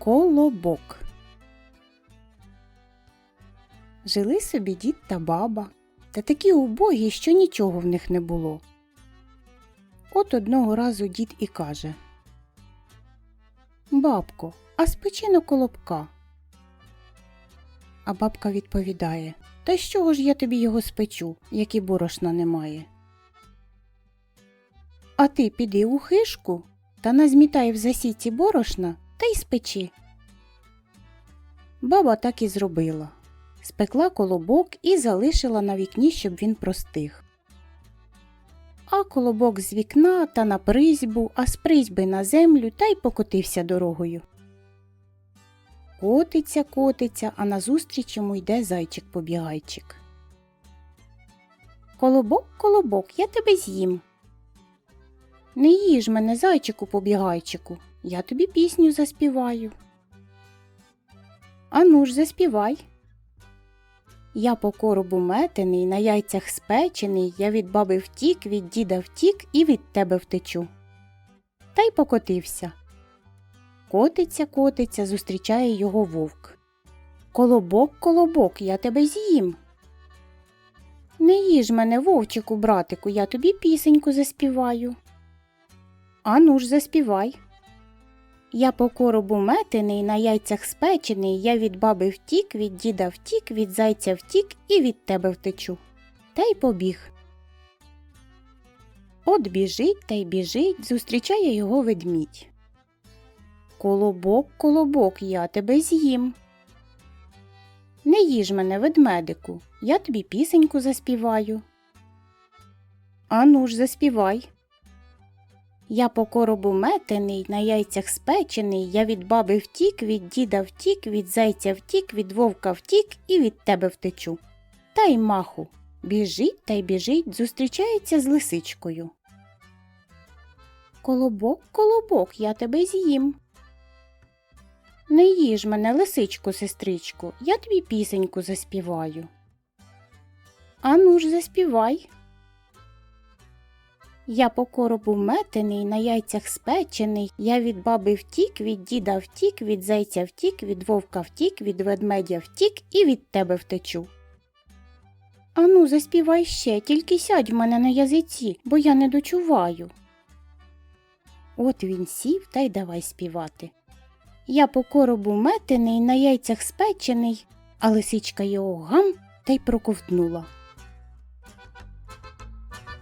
Колобок. Жили собі дід та баба, та такі убогі, що нічого в них не було. От одного разу дід і каже Бабко, а спечи колобка. А бабка відповідає Та з чого ж я тобі його спечу, як і борошна немає? А ти піди у хишку та назмітай в засіці борошна та й спечи. Баба так і зробила. Спекла колобок і залишила на вікні, щоб він простиг. А колобок з вікна та на призьбу, а з призьби на землю та й покотився дорогою. Котиться, котиться, а назустріч йому йде зайчик-побігайчик. Колобок, колобок, я тебе з'їм. Не їж мене, зайчику побігайчику, я тобі пісню заспіваю. Ану ж заспівай. Я по коробу метений, на яйцях спечений, я від баби втік, від діда втік і від тебе втечу. Та й покотився. Котиться, котиться, зустрічає його вовк. Колобок, колобок, я тебе з'їм. Не їж мене, вовчику, братику, я тобі пісеньку заспіваю. Ану ж заспівай. Я по коробу метений, на яйцях спечений, я від баби втік, від діда втік, від зайця втік і від тебе втечу. Та й побіг. От біжить та й біжить, зустрічає його ведмідь. Колобок, колобок, я тебе з'їм. Не їж мене, ведмедику, я тобі пісеньку заспіваю. Ану ж заспівай. Я по коробу метений, на яйцях спечений, я від баби втік, від діда втік, від зайця втік, від вовка втік і від тебе втечу. Та й маху. Біжить та й біжить, зустрічається з лисичкою. Колобок, колобок, я тебе з'їм. Не їж мене, лисичку, сестричку, я тобі пісеньку заспіваю. Ану ж заспівай. Я по коробу метений, на яйцях спечений, я від баби втік, від діда втік, від зайця втік, від вовка втік, від ведмедя втік і від тебе втечу. Ану, заспівай ще, тільки сядь в мене на язиці, бо я не дочуваю. От він сів та й давай співати. Я по коробу метений, на яйцях спечений, а лисичка його гам та й проковтнула.